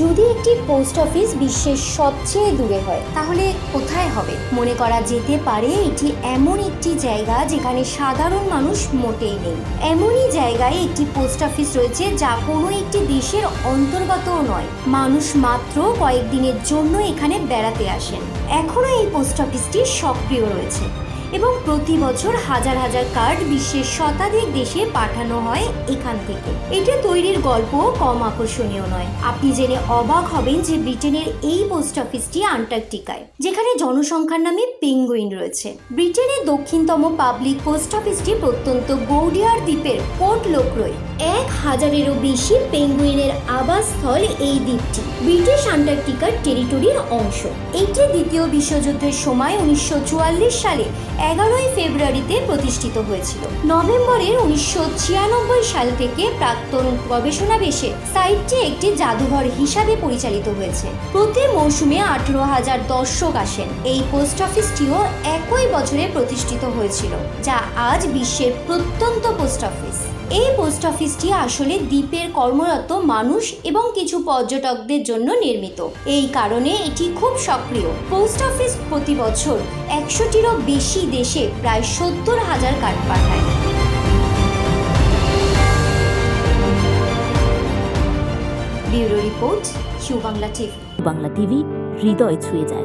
যদি একটি post office বিশ্বের সবচেয়ে দূরে হয়, তাহলে কোথায় হবে? মনে করা যেতে পারে এটি এমন একটি জায়গা যেখানে সাধারণ মানুষ মোটেই নেই। এমনই জায়গায় একটি পোস্ট অফিস রয়েছে যা কোনো একটি দেশের অন্তর্গতও নয়। মানুষ মাত্র কয়েকদিনের জন্য এখানে বেড়াতে আসেন। এখনও এই পোস্ট অফিসটি সক্রিয় রয়েছে। এবং প্রতি বছর হাজার হাজার কার্ড বিশ্বের শতাধিক দেশে পাঠানো হয় এখান থেকে। এটা তৈরির গল্প কম আকর্ষণীয় নয়। আপনি জেনে অবাক হবেন যে ব্রিটেনের এই পোস্ট অফিসটি আন্টার্কটিকায়, যেখানে জনসংখ্যার নামে পেঙ্গুইন রয়েছে। ব্রিটেনের দক্ষিণতম পাবলিক পোস্ট অফিসটি প্রত্যন্ত গৌডিয়ার দ্বীপের পোর্ট লোকরোয় এক হাজারেরও বেশি পেঙ্গুইনের আবাসস্থল এই দ্বীপটি, ব্রিটিশ আন্টার্কটিকার টেরিটরির অংশ। এটি দ্বিতীয় বিশ্বযুদ্ধের সময় উনিশশো চুয়াল্লিশ সালে এগারোই ফেব্রুয়ারিতে প্রতিষ্ঠিত হয়েছিল। নভেম্বরের উনিশশো ছিয়ানব্বই সাল থেকে প্রাক্তন গবেষণাবেশে সাইটটি একটি জাদুঘর হিসাবে পরিচালিত হয়েছে। প্রতি মৌসুমে আঠেরো হাজার দর্শক আসেন। এই পোস্ট অফিসটিও একই বছরে প্রতিষ্ঠিত হয়েছিল, যা আজ বিশ্বের প্রত্যন্ত পোস্ট অফিস। এই পোস্ট অফিসটি আসলে দ্বীপের কর্মরত মানুষ এবং কিছু পর্যটকদের জন্য নির্মিত। এই কারণে এটি খুব সক্রিয়। পোস্ট অফিস প্রতি বছর একশোটিরও বেশি দেশে প্রায় সত্তর হাজার কার্ড পাঠায়। ব্যুরো রিপোর্ট, শিউ বাংলা টিভি। বাংলা টিভি হৃদয় ছুঁয়ে যায়।